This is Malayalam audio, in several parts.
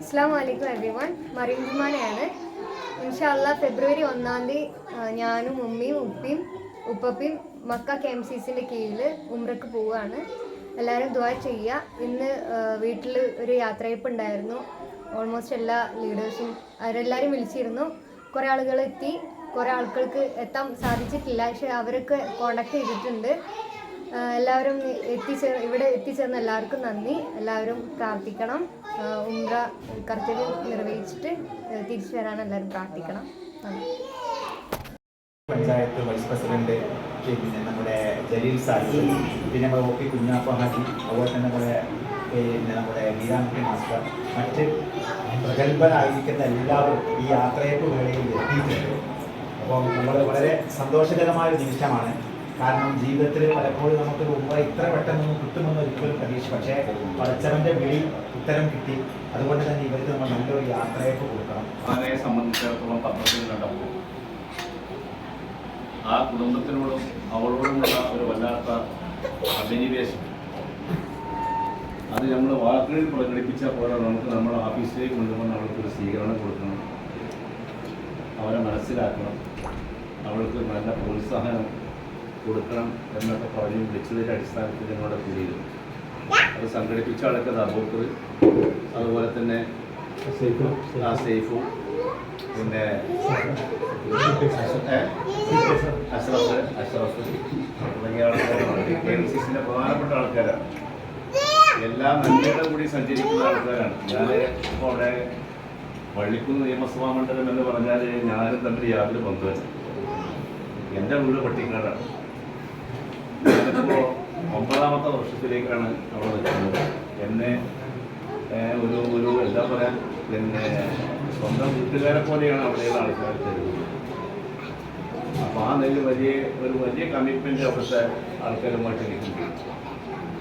അസ്സാം വലൈക്കും എവ്രി വൺ മറിയം ജുമാനയാണ്. ഇൻഷാല്ല ഫെബ്രുവരി ഒന്നാം തീയതി ഞാനും ഉമ്മയും ഉപ്പിയും ഉപ്പപ്പയും മക്ക കെ എം സി സിന്റെ കീഴിൽ ഉമ്രക്ക് പോവുകയാണ് എല്ലാവരും ദ്വാ ചെയ്യുക ഇന്ന് വീട്ടിൽ ഒരു യാത്രയപ്പ് ഉണ്ടായിരുന്നു ഓൾമോസ്റ്റ് എല്ലാ ലീഡേഴ്സും അവരെല്ലാവരും വിളിച്ചിരുന്നു. കുറേ ആളുകൾ എത്തി കുറേ ആൾക്കാർക്ക് എത്താൻ സാധിച്ചിട്ടില്ല. പക്ഷെ അവരൊക്കെ കോണ്ടാക്ട് ചെയ്തിട്ടുണ്ട്. എല്ലാവരും എത്തിച്ചേർ ഇവിടെ എത്തിച്ചേർന്ന എല്ലാവർക്കും നന്ദി. എല്ലാവരും പ്രാർത്ഥിക്കണം. ഉംറ കർത്തവ്യം നിർവഹിച്ചിട്ട് തിരിച്ചു വരാൻ എല്ലാവരും പ്രാർത്ഥിക്കണം. പഞ്ചായത്ത് വൈസ് പ്രസിഡന്റ് പിന്നെ നമ്മുടെ ജലീൽ സാഹിബ് പിന്നെ നമ്മുടെ ഒ പി കുഞ്ഞാപ്പ ഹാജി അതുപോലെ തന്നെ നമ്മുടെ പിന്നെ നമ്മുടെ ഗീതാമുഖി മാസ്റ്റർ മറ്റ് പ്രഗത്ഭരായിരിക്കുന്ന എല്ലാവരും ഈ യാത്രയപ്പ് വേളയിൽ എത്തിയിട്ടുണ്ട്. അപ്പം നമ്മൾ വളരെ സന്തോഷകരമായ ഒരു നിമിഷമാണ്. കാരണം ജീവിതത്തിൽ പലപ്പോഴും നമുക്കൊരു ഉമ്മ ഇത്ര പെട്ടെന്നൊന്നും കിട്ടുമെന്ന് ഒരിക്കലും പ്രതീക്ഷ പക്ഷേ പഠിച്ചവന്റെ വിളി ഉത്തരം കിട്ടി. അതുകൊണ്ട് തന്നെ ഇവർക്ക് നമ്മൾ നല്ലൊരു യാത്രയൊക്കെ കൊടുക്കണം. ആനയെ സംബന്ധിച്ചിടത്തോളം കണ്ടപ്പോൾ ആ കുടുംബത്തിനോടും അവളോടുമുള്ള ഒരു വല്ലാത്ത അഭിനിവേശം. അത് നമ്മൾ വാക്കുകളിൽ പ്രകടിപ്പിച്ച പോലെ നമുക്ക് നമ്മുടെ ഓഫീസിലേക്ക് കൊണ്ടുവന്ന് അവൾക്ക് ഒരു സ്വീകരണം കൊടുക്കണം. അവരെ മനസ്സിലാക്കണം. അവൾക്ക് നല്ല പ്രോത്സാഹനം കൊടുക്കണം എന്നൊക്കെ പറഞ്ഞ് വിളിച്ചതിന്റെ അടിസ്ഥാനത്തിൽ ഞങ്ങളുടെ കൂടിയിരുന്നു അത് സംഘടിപ്പിച്ച ആളൊക്കെ അബൂക്കർ അതുപോലെ തന്നെ ആ സേഫും പിന്നെ അഷറഫ് അഷ്റഫ്. തുടങ്ങിയ ആൾക്കാരാണ്. കെ എം സി സിന്റെ പ്രധാനപ്പെട്ട ആൾക്കാരാണ്. എല്ലാ നന്മയുടെ കൂടി സഞ്ചരിക്കുന്ന ആൾക്കാരാണ്. ഞാൻ ഇപ്പോൾ അവിടെ വള്ളിക്കുന്ന് നിയമസഭാ മണ്ഡലം എന്ന് പറഞ്ഞാൽ ഞാനും തമ്മിൽ യാതൊരു ബന്ധമില്ല എന്റെ വീട് പട്ടിക്കാടാണ്. ഞാനിപ്പോൾ ഒമ്പതാമത്തെ വർഷത്തിലേക്കാണ് അവിടെ നിൽക്കുന്നത്. എന്നെ ഒരു ഒരു എന്താ പറയാ പിന്നെ സ്വന്തം വീട്ടുകാരെ പോലെയാണ് അവിടെയുള്ള ആൾക്കാർ തരുന്നത്. അപ്പോൾ ആ നെല്ല് വലിയ ഒരു വലിയ കമ്മിറ്റ്മെന്റ് അവിടുത്തെ ആൾക്കാരുമായിട്ട് എനിക്കുണ്ട്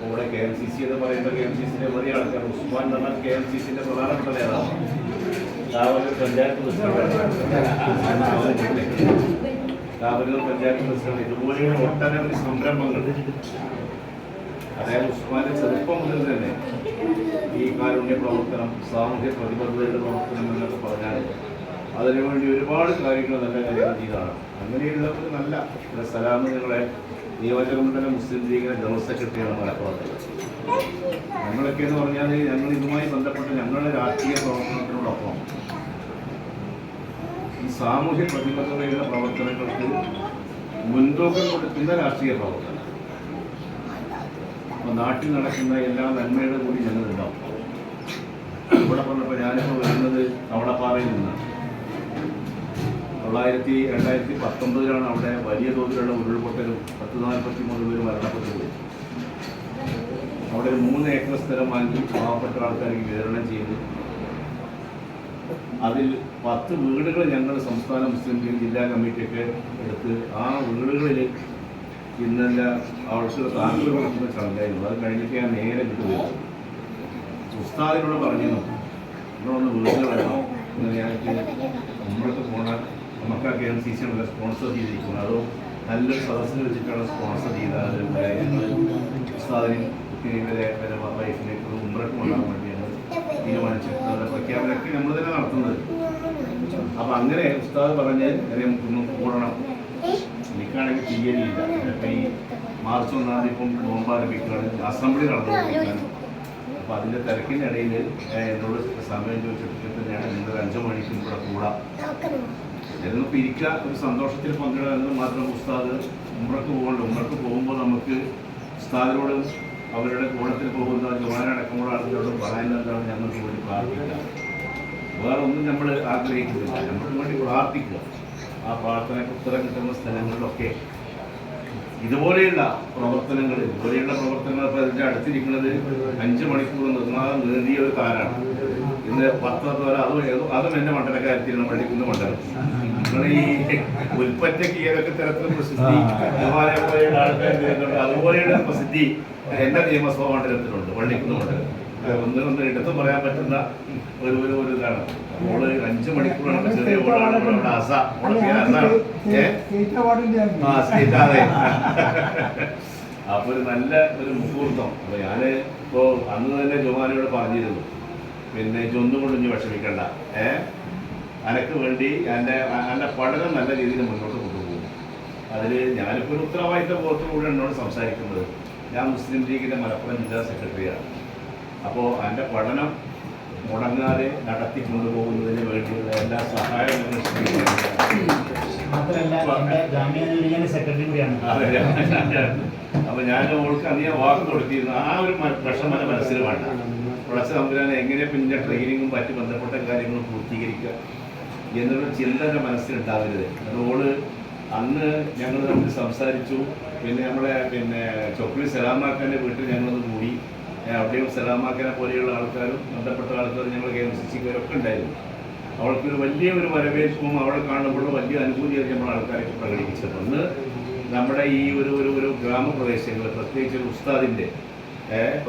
ഇവിടെ കെ എം സി സി എന്ന് പറയുമ്പോൾ കെ എം സി സിന്റെ വലിയ ആൾക്കാർ. ഉസ്മാൻ എന്ന് പറഞ്ഞാൽ കെ എം സി സിന്റെ പ്രധാനപ്പെട്ട നേതാവാണ് രാവിലെ പഞ്ചായത്ത് പ്രസിഡന്റ്. കാവലൂർ പഞ്ചായത്ത് പ്രസിഡന്റ് ഇതുപോലെയുള്ള ഒട്ടനവധി സംരംഭങ്ങൾ. അതായത് ഉസ്മാന്റെ ചെറുപ്പം മുതൽ തന്നെ ഈ കാരുണ്യ പ്രവർത്തനം സാമൂഹ്യ പ്രതിബദ്ധതയുടെ പ്രവർത്തനം എന്നൊക്കെ പറഞ്ഞാൽ അതിനുവേണ്ടി ഒരുപാട് കാര്യങ്ങൾ നല്ല കാര്യങ്ങൾ ചെയ്തതാണ് അങ്ങനെയുള്ള ഒരു നല്ല സലാം നിങ്ങളെ നിയോജക മണ്ഡലം മുസ്ലിം ലീഗിലെ ജനറൽ സെക്രട്ടറിയാണ് മലപ്പുറത്ത്. എന്ന് പറഞ്ഞാൽ ഞങ്ങൾ ഇതുമായി ബന്ധപ്പെട്ട് ഞങ്ങളുടെ രാഷ്ട്രീയ പ്രവർത്തനത്തിനോടൊപ്പം ഈ സാമൂഹ്യ പ്രതിബദ്ധതയുടെ പ്രവർത്തനങ്ങൾക്ക് മുൻതൂക്കം കൊടുക്കുന്ന രാഷ്ട്രീയ പ്രവർത്തനം. അപ്പോൾ നാട്ടിൽ നടക്കുന്ന എല്ലാ നന്മയുടെ കൂടി ഞങ്ങളുണ്ടാവും ഇവിടെ പറഞ്ഞപ്പോൾ ഞാനിപ്പോൾ വരുന്നത് തവളപ്പാറയിൽ നിന്നാണ് തൊള്ളായിരത്തി രണ്ടായിരത്തി പത്തൊമ്പതിലാണ് അവിടെ വലിയ തോതിലുള്ള ഉരുൾപൊട്ടലും പത്ത് നാൽപ്പത്തി മൂന്ന് പേര് മരണപ്പെട്ടു പോയി അവിടെ മൂന്ന് ഏക്കർ സ്ഥലം വാങ്ങി പാവപ്പെട്ട ആൾക്കാർക്ക് വിതരണം ചെയ്തു അതിൽ പത്ത് വീടുകൾ ഞങ്ങൾ സംസ്ഥാന മുസ്ലിം ലീഗ് ജില്ലാ കമ്മിറ്റിയൊക്കെ എടുത്ത് ആ വീടുകളിൽ ഇന്നല്ല അവർക്ക് താങ്കൾ കൊടുക്കുന്ന ചടങ്ങായിരുന്നു അത് കഴിഞ്ഞിട്ട് ഞാൻ നേരെ കിട്ടുകയും ഉസ്താദിനോട് പറഞ്ഞിരുന്നു നിങ്ങളൊന്ന് വീടുകൾ വേണം എന്ന് ഞാൻ നമ്മൾക്ക് പോണ നമുക്ക് കെ എം സി സി ഉള്ള സ്പോൺസർ ചെയ്തിരിക്കുന്നത്. അതോ നല്ലൊരു സദസ്സിൽ വെച്ചിട്ടാണ് സ്പോൺസർ ചെയ്തത് ഉസ്താദിനും ഇവരെ വൈഫിനെ ഉമ്രക്ക് ഉണ്ടാകാൻ വേണ്ടി തീരുമാനിച്ചിട്ടുള്ള പ്രഖ്യാപനമൊക്കെ നമ്മൾ തന്നെ നടത്തുന്നത്. അപ്പൊ അങ്ങനെ ഉസ്താദ് പറഞ്ഞ് ഒന്ന് കൂടണം എനിക്കാണെങ്കിൽ തീയതിയില്ല ഇപ്പം ഈ മാർച്ച് ഒന്നാം തീയതി ഇപ്പം നോമ്പ് അസംബ്ലി നടന്നു അപ്പൊ അതിന്റെ തിരക്കിനിടയിൽ എന്നോട് സമയം ചോദിച്ചിട്ട് തന്നെയാണ് നിങ്ങൾ അഞ്ചു മണിക്ക് ഇവിടെ കൂടാം. എന്നിപ്പോൾ ഇരിക്കുക ഒരു സന്തോഷത്തിൽ പങ്കിടുക എന്ന് മാത്രം ഉസ്താദ് ഉമ്രക്ക് പോകണ്ട? ഉമ്രക്ക് പോകുമ്പോൾ നമുക്ക് ഉസ്താദിനോട് അവരുടെ കൂടത്തിൽ പോകുന്ന ജവാനടക്കമുള്ള ആളുകളോട് പറയാനെന്താണ് ഞങ്ങൾക്ക് വേണ്ടി പ്രാർത്ഥിക്കുക? വേറെ ഒന്നും നമ്മൾ ആഗ്രഹിക്കുന്നില്ല. നമുക്ക് വേണ്ടി പ്രാർത്ഥിക്കുക. ആ പ്രാർത്ഥനയ്ക്ക് ഉത്തരം കിട്ടുന്ന സ്ഥലങ്ങളിലൊക്കെ ഇതുപോലെയുള്ള പ്രവർത്തനങ്ങൾ ഇതുപോലെയുള്ള പ്രവർത്തനങ്ങൾ ഇപ്പോൾ ഇതിന്റെ അടുത്തിരിക്കുന്നത് അഞ്ച് മണിക്കൂർ നിർമ്മാണം നീണ്ടിയ ഒരു കാലാണ്. ഇന്ന് പത്ത് പേർ അതും അതും എന്റെ മണ്ഡലക്കാരത്തിലാണ് പള്ളിക്കുന്ന മണ്ഡലം. നിങ്ങൾ ഈ ഉൽപ്പറ്റയ്ക്ക് ഏതൊക്കെ തരത്തിലും പ്രസിദ്ധി ആൾക്കാർ അതുപോലെയുള്ള പ്രസിദ്ധി എന്റെ നിയമസഭാ മണ്ഡലത്തിലുണ്ട് വള്ളിക്കുന്ന് മണ്ഡലം. ഒന്ന് ഒന്ന് എടുത്തു പറയാൻ പറ്റുന്ന ഒരു ഒരു ഒരു ഇതാണ്. ഓൾ അഞ്ച് മണിക്കൂറാണ് ചെറിയ ഓളാണ് ഇവിടെ അസ ഓളെ അസാണ് ആ സ്റ്റേറ്റ് അതെ. അപ്പൊ ഒരു നല്ല ഒരു മുഹൂർത്തം. അപ്പൊ ഞാൻ ഇപ്പോ അന്ന് തന്നെ ജോമാനയോട് പറഞ്ഞിരുന്നു. പിന്നെ ഇതൊന്നും കൊണ്ട് ഇനി വിഷമിക്കണ്ട. ഏ? അനക്ക് വേണ്ടി എന്റെ എന്റെ പഠനം നല്ല രീതിയിൽ മുന്നോട്ട് കൊണ്ടുപോകും. അതിൽ ഞാനിപ്പോൾ ഒരു ഉത്തരവാദിത്ത ബോധത്തോടുകൂടി എന്നോട് സംസാരിക്കുന്നത്. ഞാൻ മുസ്ലിം ലീഗിന്റെ മലപ്പുറം ജില്ലാ സെക്രട്ടറിയാണ്. അപ്പോൾ എന്റെ പഠനം മുടങ്ങാതെ നടത്തി കൊണ്ടുപോകുന്നതിന് വേണ്ടിയുള്ള എല്ലാ സഹായങ്ങളും മാത്രമല്ല എന്റെ ജാമ്യ ലീഗിന്റെ സെക്രട്ടറി കൂടിയാണ്. അപ്പൊ ഞാൻ ഓൾക്ക് അധികം വാക്ക് കൊടുത്തിരുന്നു. ആ ഒരു പ്രശ്നം എന്റെ മനസ്സിൽ വേണ്ട. പ്രൊഡക്ഷൻ തമ്പുരാനെ എങ്ങനെ പിന്നെ ട്രെയിനിങ്ങും മറ്റ് ബന്ധപ്പെട്ട കാര്യങ്ങളും പൂർത്തീകരിക്കുക എന്നുള്ള ചിന്ത എന്റെ മനസ്സിലുണ്ടാവരുത് അതുകൊണ്ട് അന്ന് ഞങ്ങൾ തമ്മിൽ സംസാരിച്ചു. പിന്നെ നമ്മുടെ പിന്നെ ചൊക്ലി സലാമാക്കാന്റെ വീട്ടിൽ ഞങ്ങളൊന്ന് കൂടി. അവിടെയും സലാമാക്കനെ പോലെയുള്ള ആൾക്കാരും ബന്ധപ്പെട്ട ആൾക്കാരും ഞങ്ങൾ കെ എം സി സിക്കാരൊക്കെ ഉണ്ടായിരുന്നു. അവൾക്കൊരു വലിയ ഒരു വരവേൽപ്പും അവളെ കാണുമ്പോഴും വലിയ അനുഭൂതിയായി നമ്മൾ ആൾക്കാരൊക്കെ പ്രകടിപ്പിച്ചത്. ഒന്ന് നമ്മുടെ ഈ ഒരു ഒരു ഒരു ഗ്രാമപ്രദേശങ്ങൾ പ്രത്യേകിച്ച് ഒരു ഉസ്താദിന്റെ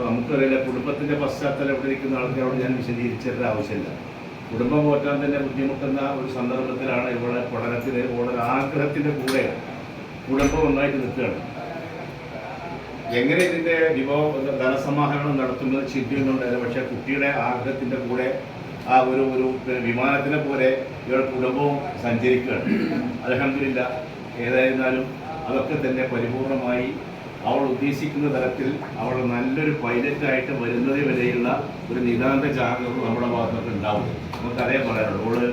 നമുക്കറിയില്ല കുടുംബത്തിന്റെ പശ്ചാത്തലം എവിടെ ഇരിക്കുന്ന ആൾക്കാരോട് ഞാൻ വിശദീകരിച്ചതിന്റെ ആവശ്യമില്ല. കുടുംബം പോറ്റാൻ തന്നെ ബുദ്ധിമുട്ടുന്ന ഒരു സന്ദർഭത്തിലാണ് ഇവിടെ പഠനത്തിന് വളരെ ആഗ്രഹത്തിന്റെ കൂടെ കുടുംബം ഒന്നായിട്ട് നിൽക്കുകയാണ്. എങ്ങനെ ഇതിന്റെ വിഭവ ധനസമാഹരണം നടത്തുന്നത് ചിന്തയുന്നുണ്ടായിരുന്നു പക്ഷേ കുട്ടിയുടെ ആഗ്രഹത്തിന്റെ കൂടെ ആ ഒരു ഒരു വിമാനത്തിനെ പോലെ ഇവരുടെ കുടുംബവും സഞ്ചരിക്കുകയാണ്. അലഹമില്ല ഏതായിരുന്നാലും അതൊക്കെ തന്നെ പരിപൂർണമായി ഉദ്ദേശിക്കുന്ന തരത്തിൽ അവൾ നല്ലൊരു പൈലറ്റായിട്ട് വരുന്നത് വരെയുള്ള ഒരു നിതാന്ത ജാഗ്രത നമ്മുടെ ഭാഗത്തൊക്കെ ഉണ്ടാവും. നമുക്കറിയാൻ പറയാനുള്ളൂ ഇവിടെ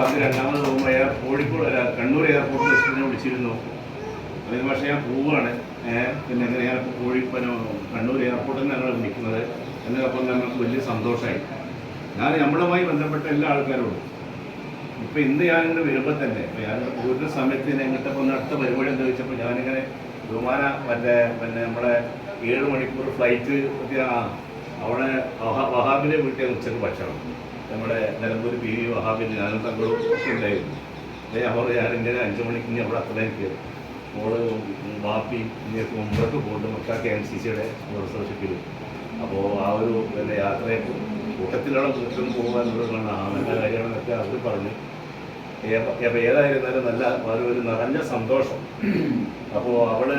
വന്ന് രണ്ടാമത് പോകുമ്പോൾ എയർ കോഴിക്കോട് കണ്ണൂർ എയർപോർട്ടിൽ എന്നെ വിളിച്ചിരുന്നു. അതിന് പക്ഷേ ഞാൻ പോവുകയാണ്. പിന്നെ അങ്ങനെ ഇപ്പോൾ കോഴിപ്പനോ കണ്ണൂർ എയർപോർട്ടിൽ ഞങ്ങൾ വിളിക്കുന്നത്. എന്നതിനൊപ്പം ഞങ്ങൾക്ക് വലിയ സന്തോഷമായി. ഞാൻ നമ്മളുമായി ബന്ധപ്പെട്ട എല്ലാ ആൾക്കാരോടും. ഇപ്പം ഇന്ന് ഞാനിങ്ങനെ വരുമ്പോൾ തന്നെ ഞാൻ പോകുന്ന സമയത്ത് ഇങ്ങോട്ട് ഒന്ന് അടുത്ത പരിപാടി എന്താ വെച്ചപ്പോൾ ഞാനിങ്ങനെ വിമാന മറ്റേ പിന്നെ നമ്മുടെ ഏഴ് മണിക്കൂർ ഫ്ലൈറ്റ് അവിടെ വഹാബിന്റെ വീട്ടിൽ ഉച്ചയ്ക്ക് ഭക്ഷണം. നമ്മുടെ നിലമ്പൂർ പി വി വഹാബിന്റെ ഞാനും തങ്ങളും ഉണ്ടായിരുന്നു. അവർ ഇങ്ങനെ അഞ്ച് മണിക്ക് ഇനി അവിടെ അത്രയും കയറി. മോൾ ബാപ്പി ഇങ്ങനെയൊക്കെ മുമ്പൊക്കെ പോകുന്നുണ്ട് മക്ക കെ എം സി സിയുടെ സ്പോൺസർഷിപ്പിൽ അപ്പോൾ ആ ഒരു പിന്നെ യാത്രയെ കൂട്ടത്തിലുള്ള ദൂരം പോകാൻ നല്ല കാര്യങ്ങളൊക്കെ അവർ പറഞ്ഞു. ഏതായിരുന്നാലും നല്ല ഒരു ഒരു നിറഞ്ഞ സന്തോഷം. അപ്പോൾ അവൾ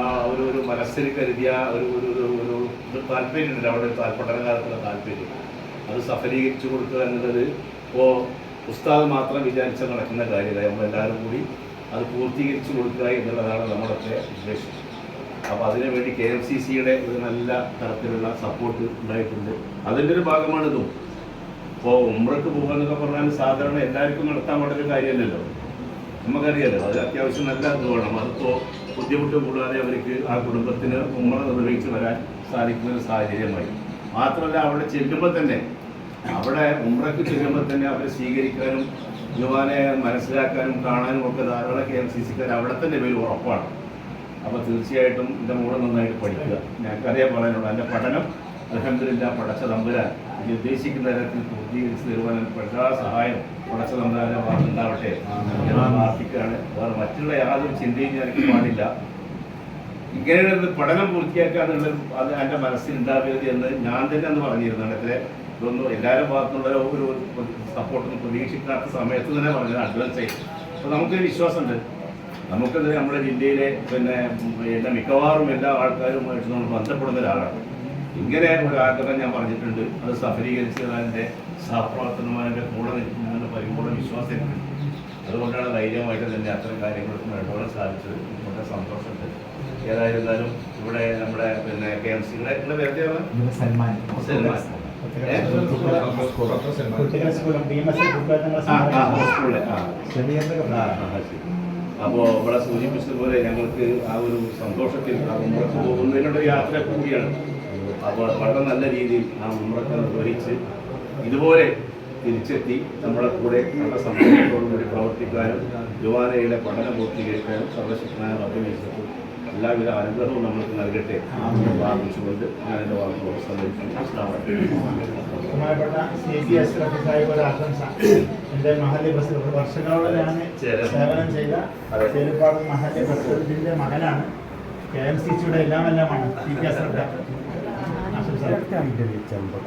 ആ ഒരു ഒരു മനസ്സിൽ കരുതിയ ഒരു ഒരു ഒരു ഒരു ഇത് താല്പര്യമുണ്ട്. അവിടെ ഒരു പഠനകാലത്തുള്ള താല്പര്യം. അത് സഫലീകരിച്ചു കൊടുക്കുക എന്നുള്ളത് ഇപ്പോൾ ഉസ്താദ് മാത്രം വിചാരിച്ച നടക്കുന്ന കാര്യമില്ല. നമ്മളെല്ലാവരും കൂടി അത് പൂർത്തീകരിച്ചു കൊടുക്കുക എന്നുള്ളതാണ് നമ്മളൊക്കെ ഉദ്ദേശം. അപ്പോൾ അതിനുവേണ്ടി കെ എം സി സിയുടെ ഒരു നല്ല തരത്തിലുള്ള സപ്പോർട്ട് ഉണ്ടായിട്ടുണ്ട്. അതിന്റെ ഒരു ഭാഗമാണിതും ഇപ്പോൾ ഉമ്രക്ക് പോകുക എന്നൊക്കെ പറഞ്ഞാൽ സാധാരണ എല്ലാവർക്കും നടത്താൻ പറ്റുന്ന കാര്യമല്ലല്ലോ. നമുക്കറിയാലോ അത് അത്യാവശ്യം നല്ല ഇത് വേണം അതിപ്പോൾ ബുദ്ധിമുട്ട് കൂടാതെ അവർക്ക് ആ കുടുംബത്തിന് ഉമ്ര നിർവഹിച്ച് വരാൻ സാധിക്കുന്ന ഒരു സാഹചര്യമായി. മാത്രമല്ല അവിടെ ചെല്ലുമ്പോൾ തന്നെ അവിടെ ഉമ്രക്ക് ചെല്ലുമ്പോൾ തന്നെ അവരെ സ്വീകരിക്കാനും യുവാനെ മനസ്സിലാക്കാനും കാണാനും ഒക്കെ ധാരാളം കെ എം സി സിക്കാർ അവിടെ തന്നെ പേര് ഉറപ്പാണ്. അപ്പോൾ തീർച്ചയായിട്ടും എന്റെ മോളെ നന്നായിട്ട് പഠിക്കുക. ഞാൻ ഞങ്ങൾക്കറിയാൻ പറയാനുള്ളൂ എന്റെ പഠനം അലഹമില്ല പടച്ച തമ്പുരാൻ ഇത് ഉദ്ദേശിക്കുന്ന തരത്തിൽ പൂർത്തീകരിച്ച് തരുവാൻ എല്ലാ സഹായം പടച്ച തമ്പുരാനെ ഭാഗത്തുണ്ടാവട്ടെ ഞാൻ പ്രാർത്ഥിക്കുകയാണ്. വേറെ മറ്റുള്ള യാതൊരു ചിന്തയും എനിക്ക് പാടില്ല. ഇങ്ങനെയുള്ള പഠനം പൂർത്തിയാക്കുക എന്നുള്ളത് അത് എന്റെ മനസ്സിലുണ്ടാവരുത് എന്ന് ഞാൻ തന്നെ അന്ന് പറഞ്ഞിരുന്നു എത്ര ഇതൊന്നും എല്ലാവരും ഭാഗത്തുള്ള ഒരു സപ്പോർട്ടൊന്നും പ്രതീക്ഷിക്കാത്ത സമയത്ത് തന്നെ പറഞ്ഞത് അഡ്വാൻസ് ആയി അപ്പോൾ നമുക്കൊരു വിശ്വാസമുണ്ട്. നമുക്കത് നമ്മുടെ ജില്ലയിലെ പിന്നെ എല്ലാ മിക്കവാറും എല്ലാ ആൾക്കാരുമായിട്ട് നമ്മൾ ബന്ധപ്പെടുന്ന ഒരാളാണ്. ഇങ്ങനെ ഒരു ആഗ്രഹം ഞാൻ പറഞ്ഞിട്ടുണ്ട്. അത് സഫലീകരിച്ചത് എന്റെ സഹപ്രവർത്തനമാരുടെ കൂടെ നിൽക്കുന്ന പരിപൂർണ വിശ്വാസം എനിക്കുണ്ട് അതുകൊണ്ടാണ് ധൈര്യമായിട്ട് തന്നെ അത്തരം കാര്യങ്ങൾക്ക് ഇടപെടാൻ സാധിച്ചത്. വളരെ സന്തോഷമുണ്ട്. ഏതായിരുന്നാലും ഇവിടെ നമ്മുടെ പിന്നെ കെ എം സിയുടെ സൽമാൻ. സൽമാൻ. അപ്പോ ഇവിടെ സൂചിപ്പിച്ചതുപോലെ ഞങ്ങൾക്ക് ആ ഒരു സന്തോഷത്തിൽ പോകുന്നതിനുള്ള യാത്ര കൂടിയാണ്. വളരെ നല്ല രീതിയിൽ ആ ഉമ്രക്ക് നിർവഹിച്ച് ഇതുപോലെ തിരിച്ചെത്തി നമ്മുടെ കൂടെ നല്ല സന്തോഷത്തോടുകൂടി പ്രവർത്തിക്കാനും ജുവാനയിലെ പഠനം പൂർത്തീകരിക്കാനും സർവശക്തനായ അഭിനയിച്ചപ്പോൾ എല്ലാവിധ അനുഗ്രഹവും നമ്മൾക്ക് നൽകട്ടെ പ്രാർത്ഥിച്ചുകൊണ്ട് ഞാൻ എന്റെ ആശംസ. എന്റെ മഹല്ല് പ്രസിഡന്റ് വർഷങ്ങളോടെ സേവനം ചെയ്ത. ചേരുപ്പാട് മഹല്ല് പ്രസിഡന്റിന്റെ മകനാണ്. കെ എം സി സിയുടെ എല്ലാം എല്ലാമാണ് സി പി ಕರೆಕ್ಟಾಗಿದೆ ಚಂಪಕ